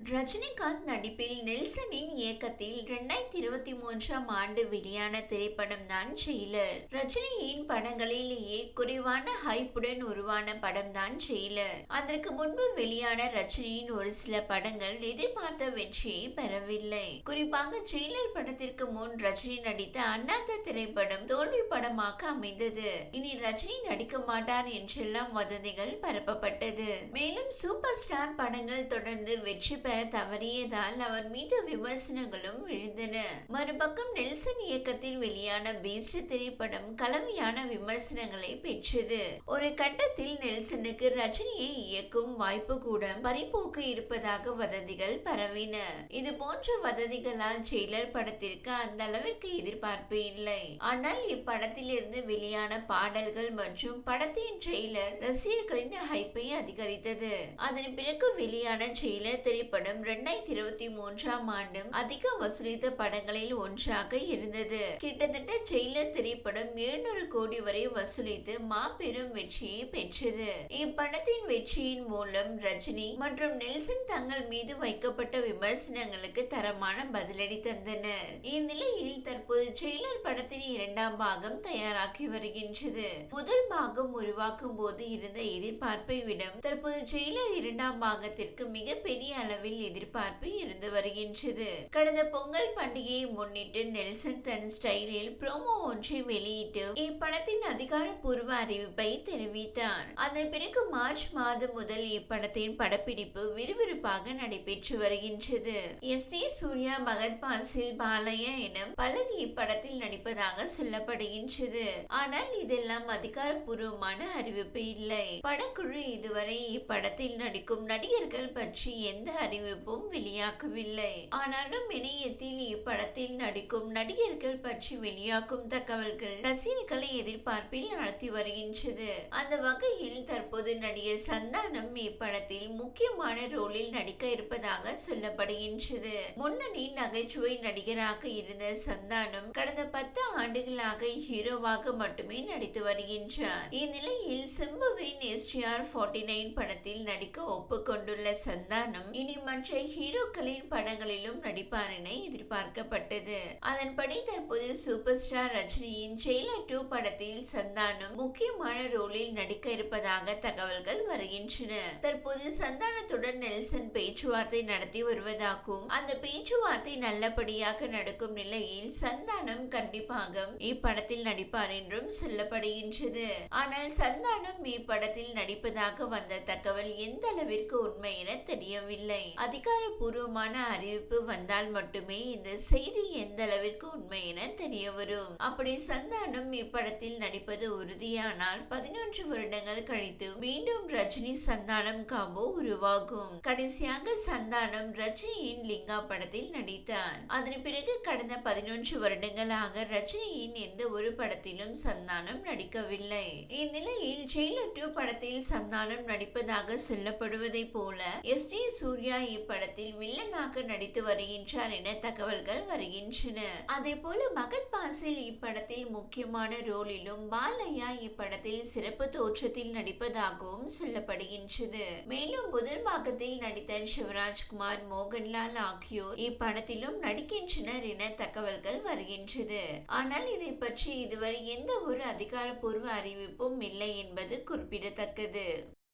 ரஜினிகாந்த் நடிப்பில் நெல்சனின் இயக்கத்தில் இரண்டாயிரத்தி இருபத்தி மூன்றாம் ஆண்டு வெளியான திரைப்படம் தான் ஜெயிலர். ரஜினியின் படங்களிலேயே குறைவான ஹைப்புடன் உருவான படம் தான் ஜெயிலர். அதற்கு முன்பு வெளியான ரஜினியின் ஒரு சில படங்கள் எதிர்பார்த்த வெற்றியை பெறவில்லை. குறிப்பாக ஜெயிலர் படத்திற்கு முன் ரஜினி நடித்த அண்ணாத்த திரைப்படம் தோல்வி படமாக அமைந்தது. இனி ரஜினி நடிக்க மாட்டார் என்றெல்லாம் வதந்திகள் பரப்பப்பட்டது. மேலும் சூப்பர் ஸ்டார் படங்கள் தொடர்ந்து வெற்றி பெற தவறியதால் அவர் மீது விமர்சனங்களும் விழுந்தன மறுபக்கம் நெல்சன் இயக்கத்தில் வெளியான பீஸ்ட் திரைப்படம் கலவையான விமர்சனங்களை பெற்றது. ஒரு கட்டத்தில் நெல்சனுக்கு ரஜினியை இயக்கும் வாய்ப்பு கூட பறிப்போக்கு இருப்பதாக வதந்திகள் பரவின. இது போன்ற வதந்திகளால் ஜெயிலர் படத்திற்கு அந்த அளவிற்கு எதிர்பார்ப்பு இல்லை. ஆனால் இப்படத்திலிருந்து வெளியான பாடல்கள் மற்றும் படத்தின் ட்ரெய்லர் ரசிகர்களின் ஹைப்பை அதிகரித்தது. அதன் பிறகு வெளியான ஜெயிலர் திரைப்படம் திரைப்படம் இரண்டாயிரத்தி இருபத்தி மூன்றாம் ஆண்டு அதிக வசூலித்த படங்களில் ஒன்றாக இருந்தது. கிட்டத்தட்ட ஜெயிலர் திரைப்படம் எழுநூறு கோடி வரை வசூலித்து மாபெரும் வெற்றியை பெற்றது. இப்படத்தின் வெற்றியின் மூலம் ரஜினி மற்றும் நெல்சன் தங்கள் மீது வைக்கப்பட்ட விமர்சனங்களுக்கு தரமான பதிலடி தந்தனர். இந்நிலையில் தற்போது ஜெயிலர் படத்தின் இரண்டாம் பாகம் தயாராகி வருகின்றது. முதல் பாகம் உருவாக்கும் போது இருந்த எதிர்பார்ப்பை விட தற்போது ஜெயிலர் இரண்டாம் பாகத்திற்கு மிகப்பெரிய அளவில் அளவில் எதிர்பார்ப்பு இருந்து வருகின்றது. கடந்த பொங்கல் பண்டிகையை முன்னிட்டு நெல்சன் தன் ஸ்டைலில் ப்ரோமோ ஒன்றை வெளியிட்டு இப்படத்தின் அதிகாரப்பூர்வ அறிவிப்பை தெரிவித்தார். அதன் பிறகு மார்ச் மாதம் முதல் இப்படத்தின் படப்பிடிப்பு விறுவிறுப்பாக நடைபெற்று வருகின்றது. எஸ் ஏ சூர்யா மகத் பாசில் பாலையா என பலர் இப்படத்தில் நடிப்பதாக சொல்லப்படுகின்றது. ஆனால் இதெல்லாம் அதிகாரப்பூர்வமான அறிவிப்பு இல்லை. படக்குழு இதுவரை இப்படத்தில் நடிக்கும் நடிகர்கள் பற்றி எந்த அறிவு அறிவிப்பும் வெளியாகவில்லை. ஆனாலும் இணையத்தில் இப்படத்தில் நடிக்கும் நடிகர்கள் பற்றி வெளியாகும் தகவல்கள் ரசிகர்களை எதிர்பார்ப்பில் நடத்தி வருகின்றது. அந்த வகையில் தற்போது நடிகர் சந்தானம் இப்படத்தில் முக்கியமான ரோலில் நடிக்க இருப்பதாக சொல்லப்படுகின்றது. முன்னணி நகைச்சுவை நடிகராக இருந்த சந்தானம் கடந்த பத்து ஆண்டுகளாக ஹீரோவாக மட்டுமே நடித்து வருகின்றார். இந்நிலையில் சிம்புவின் எஸ்டிஆர் ஃபார்ட்டி நைன் படத்தில் நடிக்க ஒப்புக்கொண்டுள்ள சந்தானம் இனி மற்ற ஹீரோக்களின் படங்களிலும் நடிப்பார் என எதிர்பார்க்கப்பட்டது. அதன்படி தற்போது சூப்பர் ஸ்டார் ரஜினியின் ஜெயிலர் டூ படத்தில் சந்தானம் முக்கியமான ரோலில் நடிக்க இருப்பதாக தகவல்கள் வருகின்றன. தற்போது சந்தானத்துடன் நெல்சன் பேச்சுவார்த்தை நடத்தி வருவதாகவும் அந்த பேச்சுவார்த்தை நல்லபடியாக நடக்கும் நிலையில் சந்தானம் கண்டிப்பாக இப்படத்தில் நடிப்பார் என்றும் சொல்லப்படுகின்றது. ஆனால் சந்தானம் இப்படத்தில் நடிப்பதாக வந்த தகவல் எந்த அளவிற்கு உண்மை என தெரியவில்லை. அதிகாரப்பூர்வமான அறிவிப்பு வந்தால் மட்டுமே இந்த செய்தி எந்த அளவிற்கு உண்மை என தெரிய வரும். அப்படி சந்தானம் இப்படத்தில் நடிப்பது உறுதியானால் பதினொன்று வருடங்கள் கழித்து மீண்டும் ரஜினி சந்தானம் காம்போ உருவாகும். கடைசியாக சந்தானம் ரஜினியின் லிங்கா படத்தில் நடித்தார். அதன் பிறகு கடந்த பதினொன்று வருடங்களாக ரஜினியின் எந்த ஒரு படத்திலும் சந்தானம் நடிக்கவில்லை. இந்நிலையில் ஜெயிலர் டூ படத்தில் சந்தானம் நடிப்பதாக சொல்லப்படுவதை போல எஸ். டி சூர்யா இப்படத்தில் வில்லனாக நடித்து வருகின்றார் என தகவல்கள் வருகின்றன. அதே போல மகத் பாசில் இப்படத்தில் முக்கியமான ரோலிலும் பாலையா இப்படத்தில் சிறப்பு தோற்றத்தில் நடிப்பதாகவும் சொல்லப்படுகின்றது. மேலும் முதல் பாகத்தில் நடித்த சிவராஜ்குமார் மோகன்லால் ஆகியோர் இப்படத்திலும் நடிக்கின்றனர் என தகவல்கள் வருகின்றது. ஆனால் இதை பற்றி இதுவரை எந்த ஒரு அதிகாரப்பூர்வ அறிவிப்பும் இல்லை என்பது குறிப்பிடத்தக்கது.